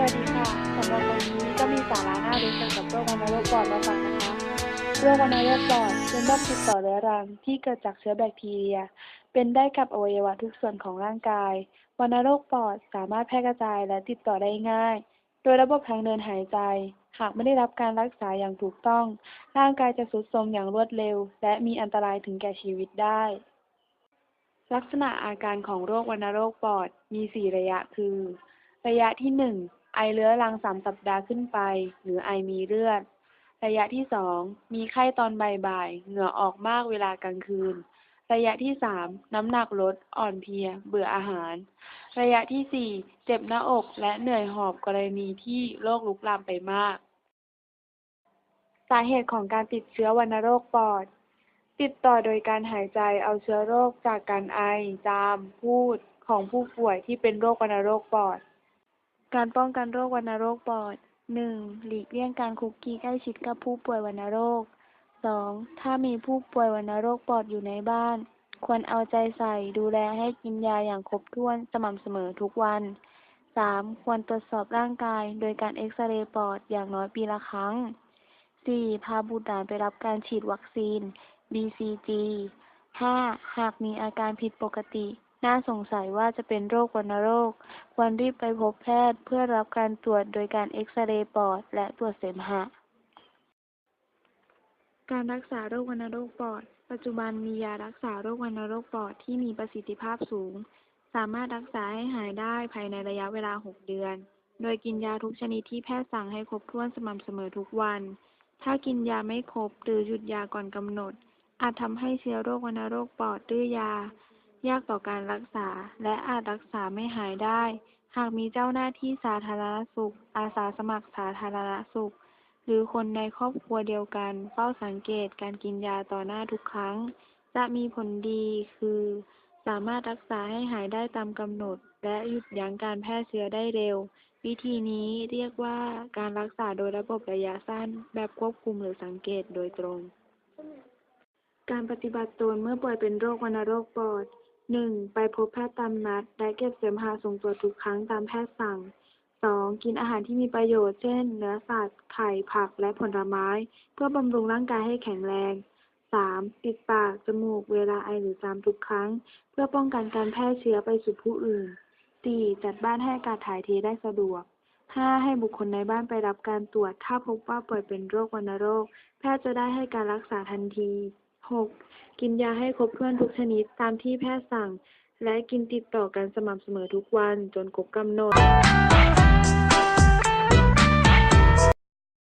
วัสดีค่ะสำหรับวันนี้ก็มีสาระน่ารู้เกี่ยวกับโรควัณโรคปอดมาฝากนะคะโรควัณโรคปอดเป็นโรคติดต่อเรื้อรังที่เกิดจากเชื้อแบคทีเรีย เป็นได้กับอวัยวะทุกส่วนของร่างกายวัณโรคปอดสามารถแพร่กระจายและติดต่อได้ง่าย โดยระบบทางเดินหายใจ หากไม่ได้รับการรักษาอย่างถูกต้อง ร่างกายจะทรุดโทรมอย่างรวดเร็ว และมีอันตรายถึงแก่ชีวิตได้ ลักษณะอาการของโรควัณโรคปอดมี 4 ระยะคือ ระยะที่ 1 ไอเรื้อรัง3สัปดาห์ขึ้นไป หรือไอมีเลือด ระยะที่2มีไข้ตอนบ่ายๆเหงื่อออกมากเวลากลางคืน ระยะที่3น้ำหนักลด อ่อนเพลีย เบื่ออาหาร ระยะที่4เจ็บหน้าอกและเหนื่อยหอบกรณีที่โรคลุกลามไปมาก สาเหตุของการติดเชื้อวัณโรคปอด ติดต่อโดยการหายใจเอาเชื้อโรคจากการไอ จาม พูดของผู้ป่วยที่เป็นโรควัณโรคปอด การป้องกันโรควัณโรคปอด 1. หลีกเลี่ยงการคุกคีใกล้ชิดกับผู้ป่วยวัณโรค 2. ถ้ามีผู้ป่วยวัณโรคปอดอยู่ในบ้าน ควรเอาใจใส่ดูแลให้กินยาอย่างครบถ้วนสม่ำเสมอทุกวัน 3. ควรตรวจสอบร่างกาย โดยการเอ็กซเรย์ปอดอย่างน้อยปีละครั้ง 4. พาบุตรหลานไปรับการฉีดวัคซีน BCG 5. หากมีอาการผิดปกติ น่าสงสัยว่าจะเป็นโรควัณโรค ควรรีบไปพบแพทย์เพื่อรับการตรวจโดยการเอ็กซเรย์ปอด และตรวจเสมหะ การรักษาโรควัณโรคปอด ปัจจุบันมียารักษาโรควัณโรคปอดที่มีประสิทธิภาพสูง สามารถรักษาให้หายได้ภายในระยะเวลา 6 เดือน โดยกินยาทุกชนิดที่แพทย์สั่งให้ครบถ้วนสม่ำเสมอทุกวัน ถ้ากินยาไม่ครบหรือหยุดยาก่อนกำหนด อาจทำให้เชื้อโรควัณโรคปอดดื้อยา ยากต่อการรักษา และอาจรักษาไม่หายได้ หากมีเจ้าหน้าที่สาธารณสุข อาสาสมัครสาธารณสุข หรือคนในครอบครัวเดียวกัน เฝ้าสังเกตการกินยาต่อหน้าทุกครั้ง จะมีผลดีคือ สามารถรักษาให้หายได้ตามกำหนด และหยุดยั้งการแพร่เชื้อได้เร็ว วิธีนี้เรียกว่าการรักษาโดยระบบระยะสั้น แบบควบคุมหรือสังเกตโดยตรงการปฏิบัติตนเมื่อป่วยเป็นโรควัณโรคปอด หนึ่งไปพบแพทย์ตามนัด และเก็บเสมหะส่งตรวจทุกครั้งตามแพทย์สั่งสองกินอาหารที่มีประโยชน์เช่น เนื้อสัตว์ ไข่ ผัก และผลไม้ เพื่อบำรุงร่างกายให้แข็งแรงสามปิดปาก จมูก เวลาไอหรือจามทุกครั้ง เพื่อป้องกันการแพร่เชื้อไปสู่ผู้อื่นสี่จัดบ้านให้อากาศถ่ายเทได้สะดวก 5. ให้บุคคลในบ้านไปรับการตรวจ ถ้าพบว่าป่วยเป็นโรควัณโรค แพทย์จะได้ให้การรักษาทันที 6. กินยาให้ครบถ้วนทุกชนิดตามที่แพทย์สั่ง และกินติดต่อกันสม่ำเสมอทุกวันจนครบกำหนด